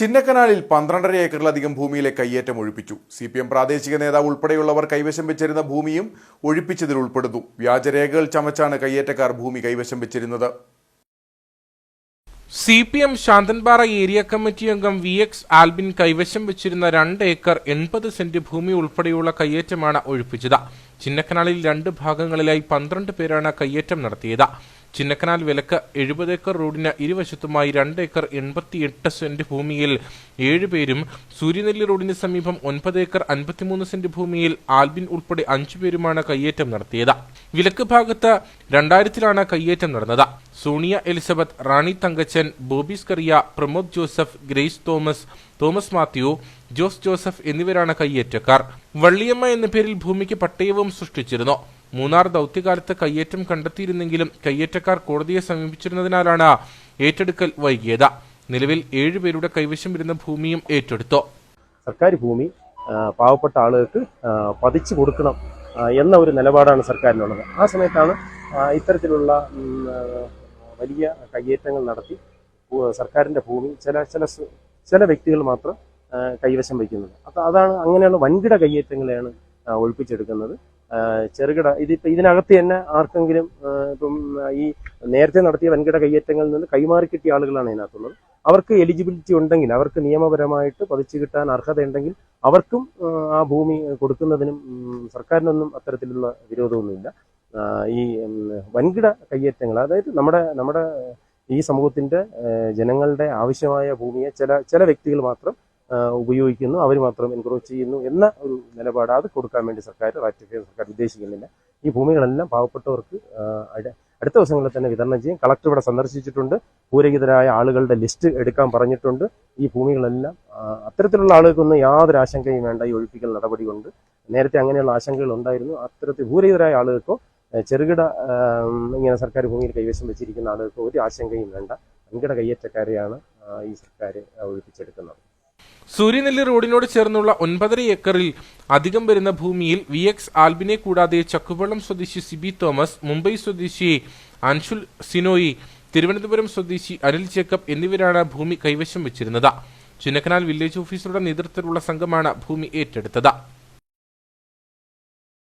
ചിന്നക്കനാലിൽ പന്ത്രണ്ടര ഏക്കറിലധികം ഭൂമിയിലെ കയ്യേറ്റം ഒഴിപ്പിച്ചു. സി പി എം പ്രാദേശിക നേതാവ് ഉൾപ്പെടെയുള്ളവർ കൈവശം വെച്ചിരുന്ന ഭൂമിയും ഒഴിപ്പിച്ചതിൽ ഉൾപ്പെടുന്നു. വ്യാജരേഖകൾ ചമച്ചാണ് കയ്യേറ്റക്കാർ ഭൂമി കൈവശം വെച്ചിരുന്നത്. C P M Santhanpara area committee അംഗം വി എക്സ് ആൽബിൻ കൈവശം വെച്ചിരുന്ന രണ്ട് ഏക്കർ എൺപത് സെന്റ് ഭൂമി ഉൾപ്പെടെയുള്ള കയ്യേറ്റമാണ് ഒഴിപ്പിച്ചത്. ചിന്നക്കനാലിൽ രണ്ട് ഭാഗങ്ങളിലായി പന്ത്രണ്ട് പേരാണ് കയ്യേറ്റം നടത്തിയത്. ചിന്നക്കനാൽ വിലക്ക് എഴുപത് ഏക്കർ റോഡിന് ഇരുവശത്തുമായി രണ്ട് ഏക്കർ എൺപത്തിയെട്ട് സെന്റ് ഭൂമിയിൽ. ഏഴുപേരും സൂര്യനെല്ലി റോഡിന് സമീപം ഒൻപത് ഏക്കർ അൻപത്തിമൂന്ന് സെന്റ് ഭൂമിയിൽ ആൽബിൻ ഉൾപ്പെടെ അഞ്ചു പേരുമാണ് കയ്യേറ്റം നടത്തിയത്. വിലക്ക് ഭാഗത്ത് രണ്ടായിരത്തിലാണ് കയ്യേറ്റം നടന്നത്. Sonia Elizabeth Rani Thankachan Bobby Scaria Pramod Joseph grace Thomas Thomas Mathew Jose Joseph എന്നിവരാണ് കയ്യേറ്റക്കാർ. വള്ളിയമ്മ എന്ന പേരിൽ ഭൂമിക്ക് പട്ടയവും സൃഷ്ടിച്ചിരുന്നു. മൂന്നാർ ദൗത്യകാലത്ത് കയ്യേറ്റം കണ്ടെത്തിയിരുന്നെങ്കിലും കയ്യേറ്റക്കാർ കോടതിയെ സമീപിച്ചിരുന്നതിനാലാണ് ഏറ്റെടുക്കൽ വൈകിയത്. നിലവിൽ ഏഴുപേരുടെ കൈവശം വരുന്ന ഭൂമിയും ഏറ്റെടുത്തു. സർക്കാർ ഭൂമി പാവപ്പെട്ട ആളുകൾക്ക് പതിച്ചു കൊടുക്കണം എന്ന ഒരു നിലപാടാണ് സർക്കാരിനുള്ളത്. ആ സമയത്താണ് ഇത്തരത്തിലുള്ള വലിയ കയ്യേറ്റങ്ങൾ നടത്തി സർക്കാരിന്റെ ഭൂമി ചില ചില ചില വ്യക്തികൾ മാത്രം കൈവശം വയ്ക്കുന്നത്. അപ്പോൾ അതാണ് അങ്ങനെയുള്ള വൻകിട കയ്യേറ്റങ്ങളെയാണ് ഒഴിപ്പിച്ചെടുക്കുന്നത്. ചെറുകിട. ഇതിപ്പോ ഇതിനകത്ത് തന്നെ ആർക്കെങ്കിലും ഇപ്പം ഈ നേരത്തെ നടത്തിയ വൻകിട കയ്യേറ്റങ്ങളിൽ നിന്ന് കൈമാറി കിട്ടിയ ആളുകളാണ് ഇതിനകത്തുള്ളത്. അവർക്ക് എലിജിബിലിറ്റി ഉണ്ടെങ്കിൽ അവർക്ക് നിയമപരമായിട്ട് പതിച്ചു കിട്ടാൻ അർഹതയുണ്ടെങ്കിൽ അവർക്കും ആ, ഭൂമി കൊടുക്കുന്നതിനും സർക്കാരിനൊന്നും അത്തരത്തിലുള്ള വിരോധമൊന്നുമില്ല. ഈ വൻകിട കയ്യേറ്റങ്ങൾ അതായത് നമ്മുടെ നമ്മുടെ ഈ സമൂഹത്തിന്റെ ജനങ്ങളുടെ ആവശ്യമായ ഭൂമിയെ ചില ചില വ്യക്തികൾ മാത്രം ഉപയോഗിക്കുന്നു. അവർ മാത്രം എൻക്രോച്ച് ചെയ്യുന്നു എന്ന ഒരു നിലപാട് അത് കൊടുക്കാൻ വേണ്ടി സർക്കാർ റാറ്റിഫൈ സർക്കാർ ഉദ്ദേശിക്കുന്നില്ല. ഈ ഭൂമികളെല്ലാം പാവപ്പെട്ടവർക്ക് അടുത്ത ദിവസങ്ങളിൽ തന്നെ വിതരണം ചെയ്യും. കളക്ടർ ഇവിടെ സന്ദർശിച്ചിട്ടുണ്ട്. പൂരഹിതരായ ആളുകളുടെ ലിസ്റ്റ് എടുക്കാൻ പറഞ്ഞിട്ടുണ്ട്. ഈ ഭൂമികളെല്ലാം അത്തരത്തിലുള്ള ആളുകൾക്കൊന്നും യാതൊരു ആശങ്കയും വേണ്ട ഈ ഒഴിപ്പിക്കൽ നടപടി കൊണ്ട് നേരത്തെ അങ്ങനെയുള്ള ആശങ്കകൾ ഉണ്ടായിരുന്നു. അത്തരത്തിൽ ഭൂരഹിതരായ ആളുകൾക്കോ ചെറുകിട ഇങ്ങനെ സർക്കാർ ഭൂമിയിൽ കൈവശം വെച്ചിരിക്കുന്ന ആളുകൾക്കോ ഒരു ആശങ്കയും വേണ്ട. വൻകിട കയ്യേറ്റക്കാരെയാണ് ഈ സർക്കാർ ഒഴിപ്പിച്ചെടുക്കുന്നത്. സൂര്യനെല്ലി റോഡിനോട് ചേർന്നുള്ള ഒൻപതര ഏക്കറിൽ അധികം വരുന്ന ഭൂമിയിൽ വി എക്സ് ആൽബിനെ കൂടാതെ ചക്കുവള്ളം സ്വദേശി സിബി തോമസ് മുംബൈ സ്വദേശി അൻഷുൽ സിനോയി തിരുവനന്തപുരം സ്വദേശി അനിൽ ജേക്കബ് എന്നിവരാണ് ഭൂമി കൈവശം വെച്ചിരുന്നത്. ചിന്നക്കനാൽ വില്ലേജ് ഓഫീസറുടെ നേതൃത്വത്തിലുള്ള സംഘമാണ് ഭൂമി ഏറ്റെടുത്തത്.